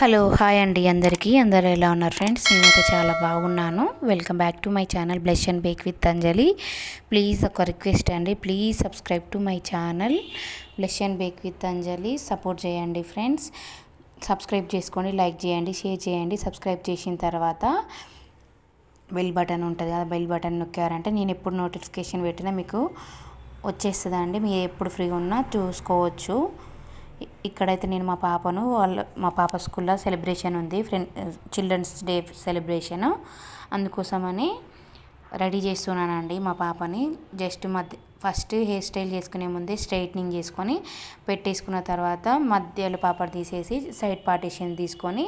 Hello hi అండి అందరికీ. అందరు ఎలా ఉన్నారు ఫ్రెండ్స్? నేనైతే చాలా బాగున్నాను. Welcome back to my channel blush and bake with Anjali. Please ఒక రిక్వెస్ట్ అండి. Please subscribe to my channel blush and bake with Anjali. Support చేయండి ఫ్రెండ్స్. సబ్స్క్రైబ్ చేసుకోండి లైక్ చేయండి షేర్ చేయండి. సబ్స్క్రైబ్ చేసిన తర్వాత బెల్ బటన్ ఉంటుంది కదా బెల్ బటన్ నొక్కారంటే నేను ఎప్పుడు నోటిఫికేషన్ పెట్టినా మీకు వచ్చేస్తుందండి మీరు ఎప్పుడు ఫ్రీగా ఉన్నా చూసుకోవచ్చు. ఇక్కడైతే నేను మా పాపను వాళ్ళ మా పాప స్కూల్లో సెలబ్రేషన్ ఉంది ఫ్రెండ్ చిల్డ్రన్స్ డే సెలబ్రేషన్. అందుకోసమని రెడీ చేస్తున్నానండి మా పాపని. జస్ట్ మధ్య ఫస్ట్ హెయిర్ స్టైల్ చేసుకునే ముందే స్ట్రైట్నింగ్ చేసుకొని పెట్టేసుకున్న తర్వాత మధ్యలో పాప తీసేసి సైడ్ పార్టీషన్ తీసుకొని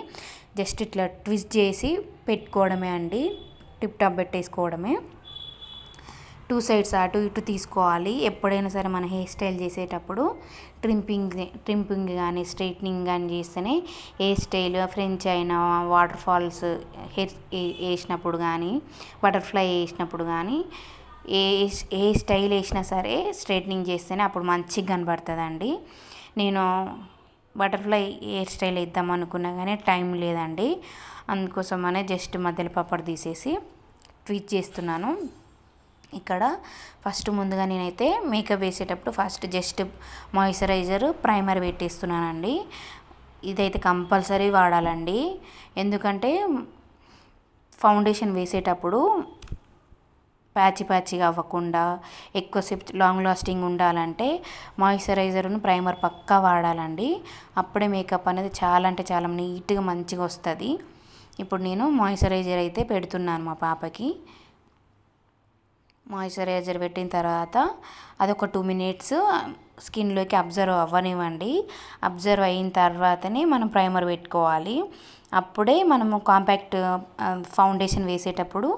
జస్ట్ ఇట్లా ట్విస్ట్ చేసి పెట్టుకోవడమే అండి టిప్ టాప్ పెట్టేసుకోవడమే. టూ సైడ్స్ అటు ఇటు తీసుకోవాలి. ఎప్పుడైనా సరే మన హెయిర్ స్టైల్ చేసేటప్పుడు ట్రింపింగ్ ట్రింపింగ్ కానీ స్ట్రైట్నింగ్ కానీ చేస్తేనే హెయిర్ స్టైల్ ఫ్రెంచ్ అయినా వాటర్ ఫాల్స్ హెయిర్ వేసినప్పుడు కానీ బటర్ఫ్లై వేసినప్పుడు కానీ ఏ ఏ స్టైల్ వేసినా సరే స్ట్రైట్నింగ్ చేస్తేనే అప్పుడు మంచిగా కనబడుతుందండి. నేను బటర్ఫ్లై హెయిర్ స్టైల్ వేద్దాం అనుకున్నా కానీ టైం లేదండి. అందుకోసమనే జస్ట్ మధ్యలో పప్పడు తీసేసి ట్వీట్ చేస్తున్నాను. ఇక్కడ ఫస్ట్ ముందుగా నేనైతే మేకప్ వేసేటప్పుడు ఫస్ట్ జస్ట్ మాయిశ్చరైజర్ ప్రైమర్ పెట్టేస్తున్నానండి. ఇదైతే కంపల్సరీ వాడాలండి. ఎందుకంటే ఫౌండేషన్ వేసేటప్పుడు ప్యాచి ప్యాచిగా అవ్వకుండా ఎక్కువసేపు లాంగ్ లాస్టింగ్ ఉండాలంటే మాయిశ్చరైజర్ను ప్రైమర్ పక్కా వాడాలండి. అప్పుడే మేకప్ అనేది చాలా అంటే చాలా నీట్గా మంచిగా వస్తుంది. ఇప్పుడు నేను మాయిశ్చరైజర్ అయితే పెడుతున్నాను మా పాపకి. మాయిశ్చరైజర్ పెట్టిన తర్వాత అదొక టూ మినిట్స్ స్కిన్లోకి అబ్జర్వ్ అవ్వనివ్వండి. అబ్జర్వ్ అయిన తర్వాతనే మనం ప్రైమర్ పెట్టుకోవాలి. అప్పుడే మనము కాంపాక్ట్ ఫౌండేషన్ వేసేటప్పుడు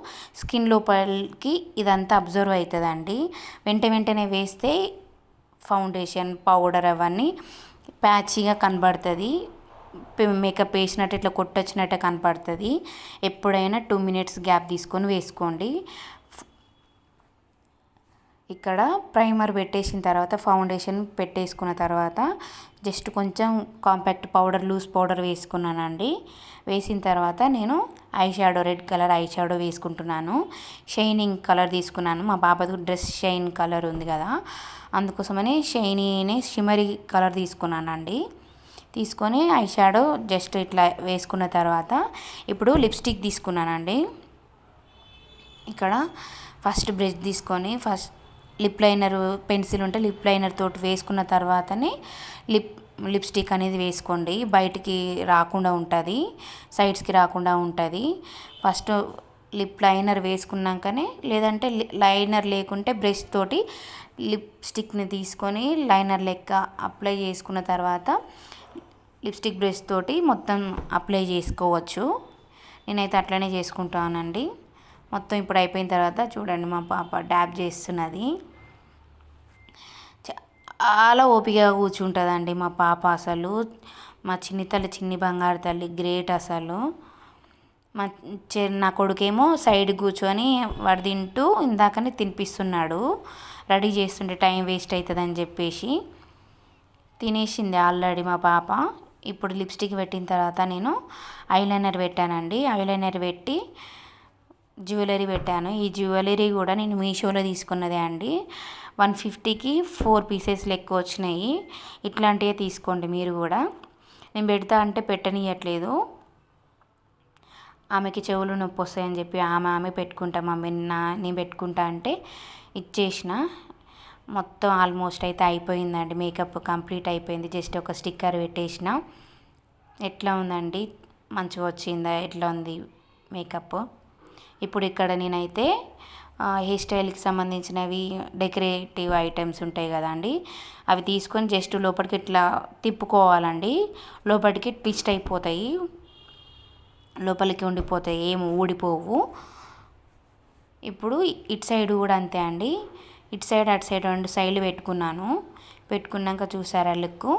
స్కిన్ లోపలికి ఇదంతా అబ్జర్వ్ అవుతుందండి. వెంట వెంటనే వేస్తే ఫౌండేషన్ పౌడర్ అవన్నీ ప్యాచీగా కనబడుతుంది. మేకప్ వేసినట్టు ఇట్లా కొట్టొచ్చినట్టు కనపడుతుంది. ఎప్పుడైనా టూ మినిట్స్ గ్యాప్ తీసుకొని వేసుకోండి. ఇక్కడ ప్రైమర్ పెట్టేసిన తర్వాత ఫౌండేషన్ పెట్టేసుకున్న తర్వాత జస్ట్ కొంచెం కాంపాక్ట్ పౌడర్ లూజ్ పౌడర్ వేసుకున్నానండి. వేసిన తర్వాత నేను eye shadow red colour eye shadow వేసుకుంటున్నాను. షైనింగ్ కలర్ తీసుకున్నాను. మా బాబాకు డ్రెస్ షైన్ కలర్ ఉంది కదా అందుకోసమని షైనీని షిమరీ కలర్ తీసుకున్నానండి. తీసుకొని ఐ షాడో జస్ట్ ఇట్లా వేసుకున్న తర్వాత ఇప్పుడు లిప్స్టిక్ తీసుకున్నానండి. ఇక్కడ ఫస్ట్ బ్రష్ తీసుకొని ఫస్ట్ లిప్ లైనర్ పెన్సిల్ ఉంటే లిప్ లైనర్ తోటి వేసుకున్న తర్వాతనే లిప్ లిప్స్టిక్ అనేది వేసుకోండి. బయటికి రాకుండా ఉంటుంది సైడ్స్కి రాకుండా ఉంటుంది. ఫస్ట్ లిప్ లైనర్ వేసుకున్నాకనే లేదంటే లైనర్ లేకుంటే బ్రష్ తోటి లిప్స్టిక్ని తీసుకొని లైనర్ లెక్క అప్లై చేసుకున్న తర్వాత లిప్స్టిక్ బ్రష్ తోటి మొత్తం అప్లై చేసుకోవచ్చు. నేనైతే అట్లనే చేసుకుంటానండి. మొత్తం ఇప్పుడు అయిపోయిన తర్వాత చూడండి మా పాప డ్యాబ్ చేస్తున్నది. చాలా ఓపికగా కూర్చుంటుందండి మా పాప అసలు. మా చిన్ని తల్లి చిన్ని బంగారు తల్లి గ్రేట్ అసలు. మా నా కొడుకేమో సైడ్ కూర్చొని వాడు తింటూ ఇందాకనే తినిపిస్తున్నాడు. రెడీ చేస్తుంటే టైం వేస్ట్ అవుతుందని చెప్పేసి తినేసింది ఆల్రెడీ మా పాప. ఇప్పుడు లిప్స్టిక్ పెట్టిన తర్వాత నేను ఐలైనర్ పెట్టానండి. ఐలైనర్ పెట్టి జ్యువెలరీ పెట్టాను. ఈ జ్యువెలరీ కూడా నేను మీషోలో తీసుకున్నదే అండి. వన్ ఫిఫ్టీకి ఫోర్ పీసెస్ లెక్క వచ్చినాయి. ఇట్లాంటివే తీసుకోండి మీరు కూడా. నేను పెడతా అంటే పెట్టనియట్లేదు. ఆమెకి చెవులు నొప్పి వస్తాయని చెప్పి ఆమె ఆమె పెట్టుకుంటా మమ్మీ నా నేను పెట్టుకుంటా అంటే ఇచ్చేసిన. మొత్తం ఆల్మోస్ట్ అయితే అయిపోయిందండి. మేకప్ కంప్లీట్ అయిపోయింది. జస్ట్ ఒక స్టిక్కర్ పెట్టేసిన. ఎట్లా ఉందండి? మంచిగా వచ్చిందా? ఎట్లా ఉంది మేకప్? ఇప్పుడు ఇక్కడ నేనైతే హెయిర్ స్టైల్కి సంబంధించినవి డెకరేటివ్ ఐటమ్స్ ఉంటాయి కదండి. అవి తీసుకొని జస్ట్ లోపలికి ఇట్లా తిప్పుకోవాలండి. లోపలికి ట్విస్ట్ అయిపోతాయి. లోపలికి ఉండిపోతాయి. ఏమి ఊడిపోవు. ఇప్పుడు ఇటు సైడ్ కూడా అంతే అండి. ఇటు సైడ్ అటు సైడ్ రెండు సైడ్లు పెట్టుకున్నాను. పెట్టుకున్నాక చూసారా లుక్?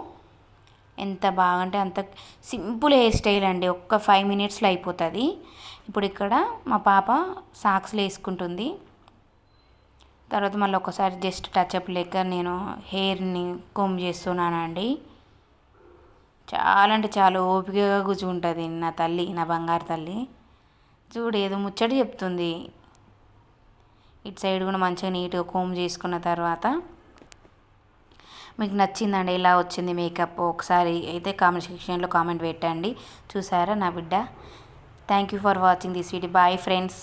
ఎంత బాగుంటే అంత సింపుల్ హెయిర్ స్టైల్ అండి. ఒక్క ఫైవ్ మినిట్స్లో అయిపోతుంది. ఇప్పుడు ఇక్కడ మా పాప సాక్స్లు వేసుకుంటుంది. తర్వాత మళ్ళీ ఒకసారి జస్ట్ టచ్అప్ లెక్క నేను హెయిర్ని కొమ్ చేస్తున్నానండి. చాలా అంటే చాలా ఓపికగా కూర్చుంటుంది నా తల్లి నా బంగారు తల్లి. చూడు ఏదో ముచ్చట చెప్తుంది. ఇటు సైడ్ కూడా మంచిగా నీట్గా కోమ్ చేసుకున్న తర్వాత మీకు నచ్చిందండి ఇలా వచ్చింది మేకప్? ఒకసారి అయితే కామెంట్ సెక్షన్లో కామెంట్ పెట్టండి. చూసారా నా బిడ్డ? thank you for watching this video bye friends